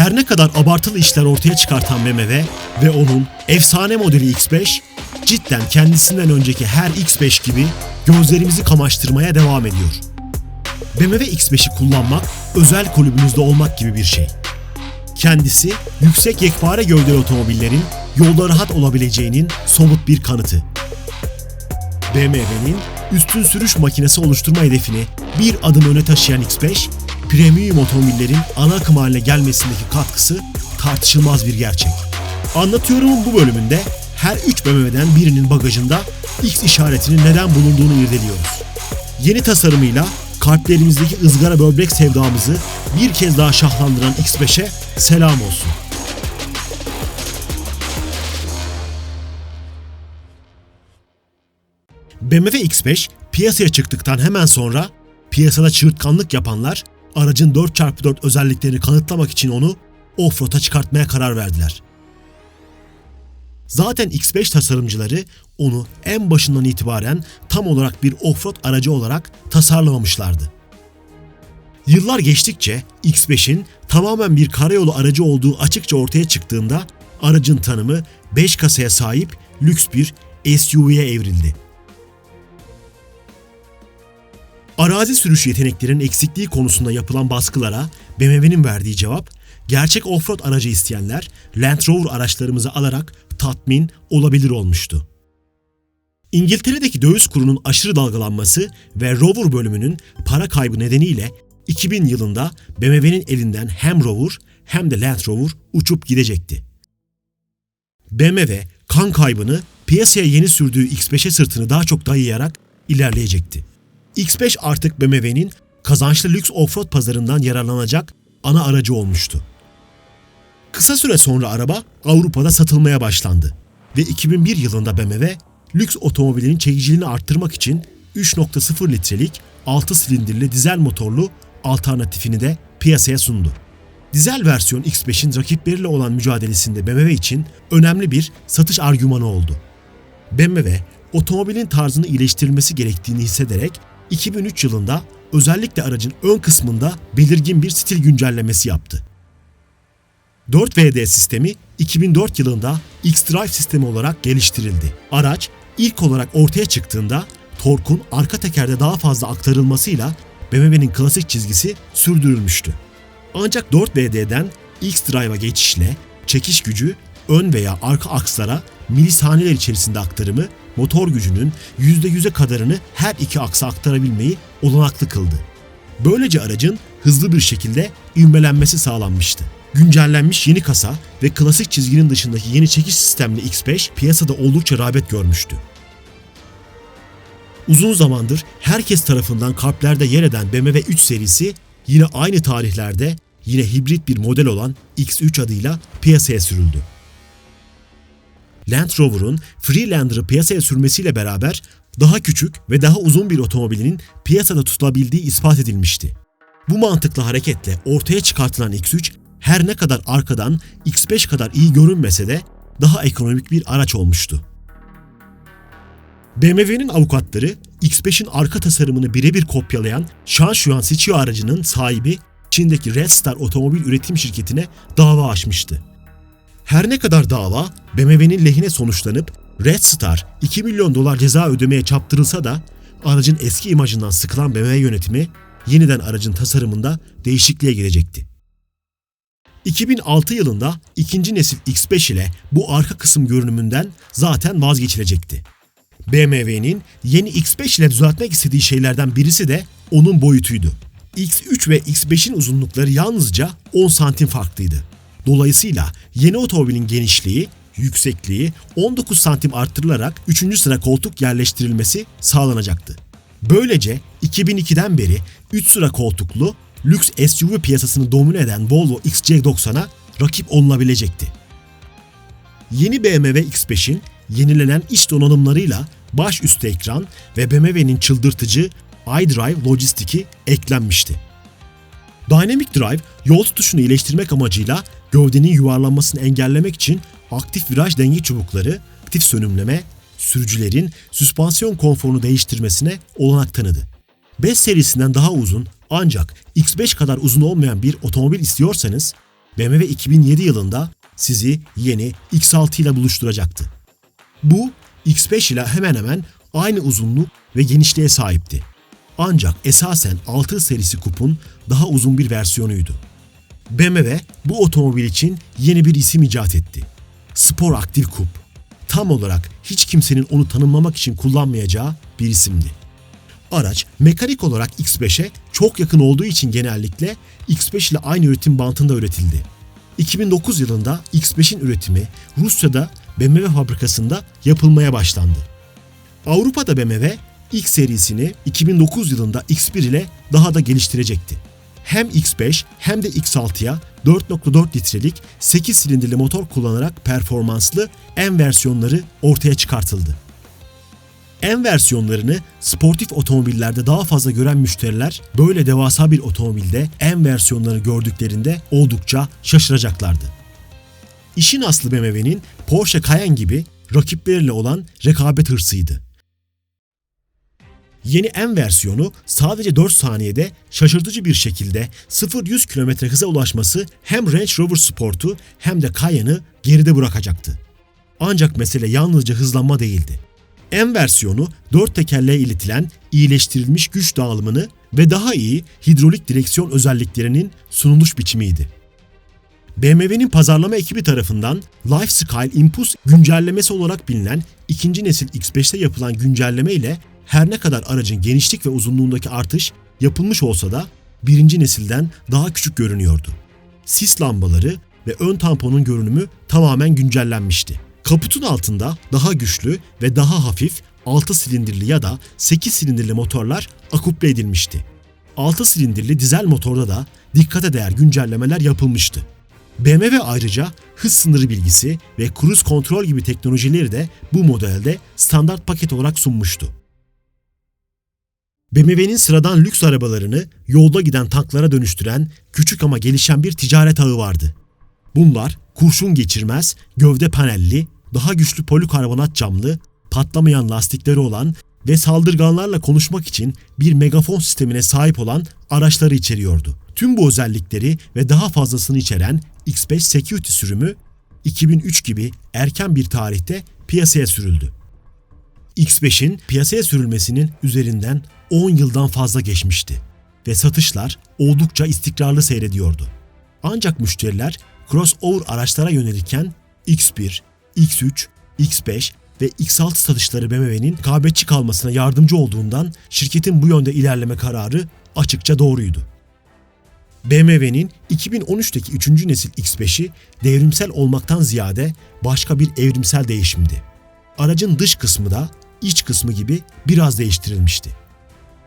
Her ne kadar abartılı işler ortaya çıkartan BMW ve onun efsane modeli X5 cidden kendisinden önceki her X5 gibi gözlerimizi kamaştırmaya devam ediyor. BMW X5'i kullanmak özel kulübünüzde olmak gibi bir şey. Kendisi yüksek yekpare gövdeli otomobillerin yolda rahat olabileceğinin somut bir kanıtı. BMW'nin üstün sürüş makinesi oluşturma hedefini bir adım öne taşıyan X5, premium otomobillerin ana akım haline gelmesindeki katkısı tartışılmaz bir gerçek. Anlatıyorumun bu bölümünde her 3 BMW'den birinin bagajında X işaretinin neden bulunduğunu irdeliyoruz. Yeni tasarımıyla kalplerimizdeki ızgara böbrek sevdamızı bir kez daha şahlandıran X5'e selam olsun. BMW X5 piyasaya çıktıktan hemen sonra piyasada çığırtkanlık yapanlar aracın 4x4 özelliklerini kanıtlamak için onu offroad'a çıkartmaya karar verdiler. Zaten X5 tasarımcıları onu en başından itibaren tam olarak bir offroad aracı olarak tasarlamamışlardı. Yıllar geçtikçe X5'in tamamen bir karayolu aracı olduğu açıkça ortaya çıktığında aracın tanımı 5 kasaya sahip lüks bir SUV'ye evrildi. Arazi sürüşü yeteneklerinin eksikliği konusunda yapılan baskılara BMW'nin verdiği cevap, gerçek offroad aracı isteyenler Land Rover araçlarımızı alarak tatmin olabilir olmuştu. İngiltere'deki döviz kurunun aşırı dalgalanması ve Rover bölümünün para kaybı nedeniyle 2000 yılında BMW'nin elinden hem Rover hem de Land Rover uçup gidecekti. BMW kan kaybını piyasaya yeni sürdüğü X5'e sırtını daha çok dayayarak ilerleyecekti. X5 artık BMW'nin kazançlı lüks offroad pazarından yararlanacak ana aracı olmuştu. Kısa süre sonra araba Avrupa'da satılmaya başlandı ve 2001 yılında BMW lüks otomobilin çekiciliğini arttırmak için 3.0 litrelik 6 silindirli dizel motorlu alternatifini de piyasaya sundu. Dizel versiyon X5'in rakipleriyle olan mücadelesinde BMW için önemli bir satış argümanı oldu. BMW, otomobilin tarzını iyileştirilmesi gerektiğini hissederek 2003 yılında özellikle aracın ön kısmında belirgin bir stil güncellemesi yaptı. 4VD sistemi 2004 yılında X-Drive sistemi olarak geliştirildi. Araç ilk olarak ortaya çıktığında torkun arka tekerde daha fazla aktarılmasıyla BMW'nin klasik çizgisi sürdürülmüştü. Ancak 4VD'den X-Drive'a geçişle çekiş gücü ön veya arka akslara milisaniyeler içerisinde aktarımı motor gücünün %100'e kadarını her iki aksa aktarabilmeyi olanaklı kıldı. Böylece aracın hızlı bir şekilde ivmelenmesi sağlanmıştı. Güncellenmiş yeni kasa ve klasik çizginin dışındaki yeni çekiş sistemli X5 piyasada oldukça rağbet görmüştü. Uzun zamandır herkes tarafından kalplerde yer eden BMW 3 serisi yine aynı tarihlerde yine hibrit bir model olan X3 adıyla piyasaya sürüldü. Land Rover'un Freelander'ı piyasaya sürmesiyle beraber daha küçük ve daha uzun bir otomobilinin piyasada tutulabildiği ispat edilmişti. Bu mantıkla hareketle ortaya çıkartılan X3 her ne kadar arkadan X5 kadar iyi görünmese de daha ekonomik bir araç olmuştu. BMW'nin avukatları X5'in arka tasarımını birebir kopyalayan Shanshuan Sichio aracının sahibi Çin'deki Red Star otomobil üretim şirketine dava açmıştı. Her ne kadar dava BMW'nin lehine sonuçlanıp Red Star 2 milyon dolar ceza ödemeye çaptırılsa da aracın eski imajından sıkılan BMW yönetimi yeniden aracın tasarımında değişikliğe girecekti. 2006 yılında ikinci nesil X5 ile bu arka kısım görünümünden zaten vazgeçilecekti. BMW'nin yeni X5 ile düzeltmek istediği şeylerden birisi de onun boyutuydu. X3 ve X5'in uzunlukları yalnızca 10 santim farklıydı. Dolayısıyla yeni otomobilin genişliği, yüksekliği 19 santim arttırılarak 3. sıra koltuk yerleştirilmesi sağlanacaktı. Böylece 2002'den beri 3 sıra koltuklu lüks SUV piyasasını domine eden Volvo XC90'a rakip olunabilecekti. Yeni BMW X5'in yenilenen iç donanımlarıyla baş üstü ekran ve BMW'nin çıldırtıcı iDrive lojistiki eklenmişti. Dynamic Drive yol tutuşunu iyileştirmek amacıyla gövdenin yuvarlanmasını engellemek için aktif viraj denge çubukları, aktif sönümleme, sürücülerin süspansiyon konforunu değiştirmesine olanak tanıdı. 5 serisinden daha uzun ancak X5 kadar uzun olmayan bir otomobil istiyorsanız BMW 2007 yılında sizi yeni X6 ile buluşturacaktı. Bu X5 ile hemen hemen aynı uzunluk ve genişliğe sahipti. Ancak esasen 6 serisi kupun daha uzun bir versiyonuydu. BMW bu otomobil için yeni bir isim icat etti. Spor Aktif Kup. Tam olarak hiç kimsenin onu tanımlamak için kullanmayacağı bir isimdi. Araç mekanik olarak X5'e çok yakın olduğu için genellikle X5 ile aynı üretim bantında üretildi. 2009 yılında X5'in üretimi Rusya'da BMW fabrikasında yapılmaya başlandı. Avrupa'da BMW X serisini 2009 yılında X1 ile daha da geliştirecekti. Hem X5 hem de X6'ya 4.4 litrelik 8 silindirli motor kullanarak performanslı M versiyonları ortaya çıkartıldı. M versiyonlarını sportif otomobillerde daha fazla gören müşteriler böyle devasa bir otomobilde M versiyonlarını gördüklerinde oldukça şaşıracaklardı. İşin aslı BMW'nin Porsche Cayenne gibi rakipleriyle olan rekabet hırsıydı. Yeni M versiyonu sadece 4 saniyede şaşırtıcı bir şekilde 0-100 km hıza ulaşması hem Range Rover Sport'u hem de Cayenne'ı geride bırakacaktı. Ancak mesele yalnızca hızlanma değildi. M versiyonu 4 tekerleğe iletilen iyileştirilmiş güç dağılımını ve daha iyi hidrolik direksiyon özelliklerinin sunuluş biçimiydi. BMW'nin pazarlama ekibi tarafından Lifestyle Impulse güncellemesi olarak bilinen ikinci nesil X5'te yapılan güncelleme ile her ne kadar aracın genişlik ve uzunluğundaki artış yapılmış olsa da birinci nesilden daha küçük görünüyordu. Sis lambaları ve ön tamponun görünümü tamamen güncellenmişti. Kaputun altında daha güçlü ve daha hafif 6 silindirli ya da 8 silindirli motorlar akuple edilmişti. 6 silindirli dizel motorda da dikkate değer güncellemeler yapılmıştı. BMW ayrıca hız sınırı bilgisi ve cruise kontrol gibi teknolojileri de bu modelde standart paket olarak sunmuştu. BMW'nin sıradan lüks arabalarını yolda giden tanklara dönüştüren küçük ama gelişen bir ticaret ağı vardı. Bunlar kurşun geçirmez, gövde panelli, daha güçlü polikarbonat camlı, patlamayan lastikleri olan ve saldırganlarla konuşmak için bir megafon sistemine sahip olan araçları içeriyordu. Tüm bu özellikleri ve daha fazlasını içeren X5 Security sürümü 2003 gibi erken bir tarihte piyasaya sürüldü. X5'in piyasaya sürülmesinin üzerinden 10 yıldan fazla geçmişti ve satışlar oldukça istikrarlı seyrediyordu. Ancak müşteriler crossover araçlara yönelirken X1, X3, X5 ve X6 satışları BMW'nin rekabetçi kalmasına yardımcı olduğundan şirketin bu yönde ilerleme kararı açıkça doğruydu. BMW'nin 2013'teki 3. nesil X5'i devrimsel olmaktan ziyade başka bir evrimsel değişimdi. Aracın dış kısmı da iç kısmı gibi biraz değiştirilmişti.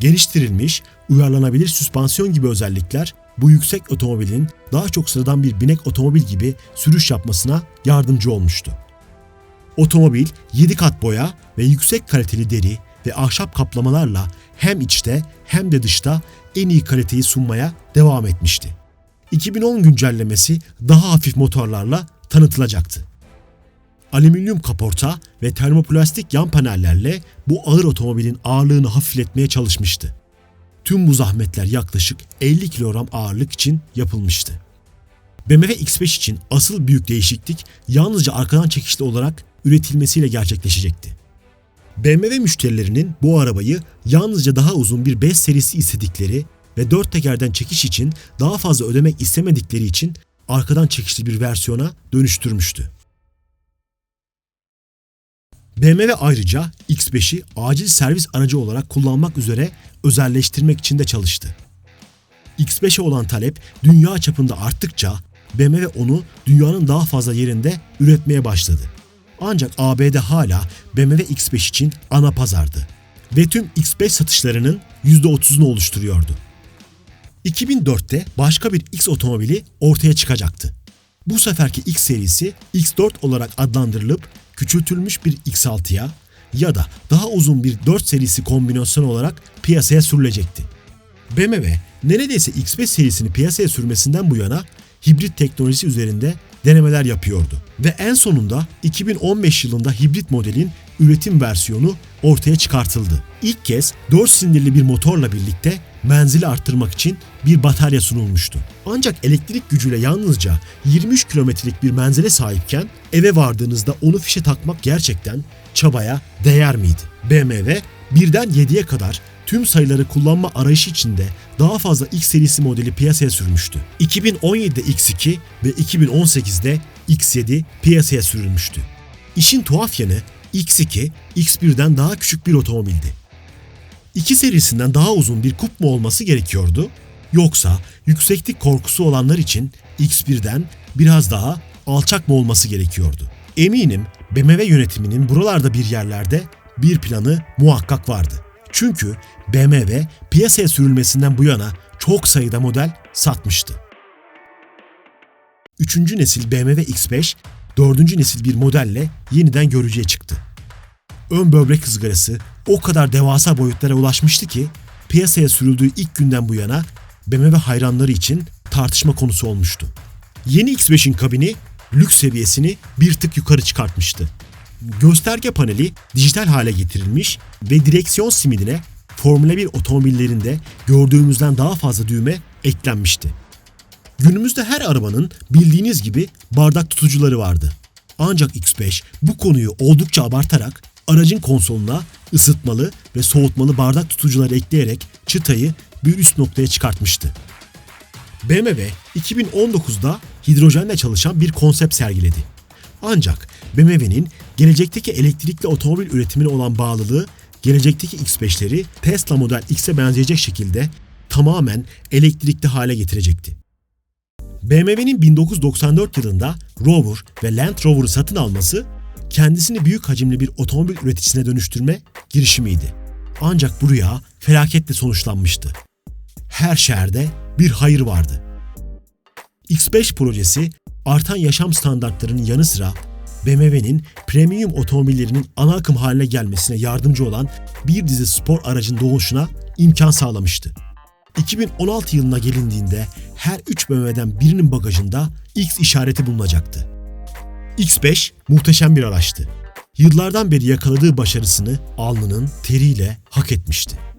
Geliştirilmiş, uyarlanabilir süspansiyon gibi özellikler bu yüksek otomobilin daha çok sıradan bir binek otomobil gibi sürüş yapmasına yardımcı olmuştu. Otomobil 7 kat boya ve yüksek kaliteli deri ve ahşap kaplamalarla hem içte hem de dışta en iyi kaliteyi sunmaya devam etmişti. 2010 güncellemesi daha hafif motorlarla tanıtılacaktı. Alüminyum kaporta ve termoplastik yan panellerle bu ağır otomobilin ağırlığını hafifletmeye çalışmıştı. Tüm bu zahmetler yaklaşık 50 kilogram ağırlık için yapılmıştı. BMW X5 için asıl büyük değişiklik yalnızca arkadan çekişli olarak üretilmesiyle gerçekleşecekti. BMW müşterilerinin bu arabayı yalnızca daha uzun bir 5 serisi istedikleri ve 4 tekerden çekiş için daha fazla ödemek istemedikleri için arkadan çekişli bir versiyona dönüştürmüştü. BMW ayrıca X5'i acil servis aracı olarak kullanmak üzere özelleştirmek için de çalıştı. X5'e olan talep dünya çapında arttıkça BMW onu dünyanın daha fazla yerinde üretmeye başladı. Ancak ABD hala BMW X5 için ana pazardı ve tüm X5 satışlarının %30'unu oluşturuyordu. 2004'te başka bir X otomobili ortaya çıkacaktı. Bu seferki X serisi X4 olarak adlandırılıp küçültülmüş bir X6'ya ya da daha uzun bir 4 serisi kombinasyon olarak piyasaya sürülecekti. BMW neredeyse X5 serisini piyasaya sürmesinden bu yana hibrit teknolojisi üzerinde denemeler yapıyordu. Ve en sonunda 2015 yılında hibrit modelin üretim versiyonu ortaya çıkartıldı. İlk kez 4 silindirli bir motorla birlikte menzili arttırmak için bir batarya sunulmuştu. Ancak elektrik gücüyle yalnızca 23 kilometrelik bir menzile sahipken eve vardığınızda onu fişe takmak gerçekten çabaya değer miydi? BMW birden 7'ye kadar tüm sayıları kullanma arayışı içinde daha fazla X serisi modeli piyasaya sürmüştü. 2017'de X2 ve 2018'de X7 piyasaya sürülmüştü. İşin tuhaf yanı X2, X1'den daha küçük bir otomobildi. İki serisinden daha uzun bir kup mu olması gerekiyordu? Yoksa yükseklik korkusu olanlar için X1'den biraz daha alçak mı olması gerekiyordu? Eminim BMW yönetiminin buralarda bir yerlerde bir planı muhakkak vardı. Çünkü BMW piyasaya sürülmesinden bu yana çok sayıda model satmıştı. Üçüncü nesil BMW X5, dördüncü nesil bir modelle yeniden görücüye çıktı. Ön böbrek ızgarası o kadar devasa boyutlara ulaşmıştı ki piyasaya sürüldüğü ilk günden bu yana BMW hayranları için tartışma konusu olmuştu. Yeni X5'in kabini lüks seviyesini bir tık yukarı çıkartmıştı. Gösterge paneli dijital hale getirilmiş ve direksiyon simidine Formula 1 otomobillerinde gördüğümüzden daha fazla düğme eklenmişti. Günümüzde her arabanın bildiğiniz gibi bardak tutucuları vardı. Ancak X5 bu konuyu oldukça abartarak aracın konsoluna ısıtmalı ve soğutmalı bardak tutucuları ekleyerek çıtayı bir üst noktaya çıkartmıştı. BMW 2019'da hidrojenle çalışan bir konsept sergiledi. Ancak BMW'nin gelecekteki elektrikli otomobil üretimine olan bağlılığı gelecekteki X5'leri Tesla Model X'e benzeyecek şekilde tamamen elektrikli hale getirecekti. BMW'nin 1994 yılında Rover ve Land Rover'ı satın alması kendisini büyük hacimli bir otomobil üreticisine dönüştürme girişimiydi. Ancak bu rüya felaketle sonuçlanmıştı. Her şehirde bir hayır vardı. X5 projesi artan yaşam standartlarının yanı sıra BMW'nin premium otomobillerinin ana akım haline gelmesine yardımcı olan bir dizi spor aracın doğuşuna imkan sağlamıştı. 2016 yılına gelindiğinde her 3 BMW'den birinin bagajında X işareti bulunacaktı. X5 muhteşem bir araçtı. Yıllardan beri yakaladığı başarısını alnının teriyle hak etmişti.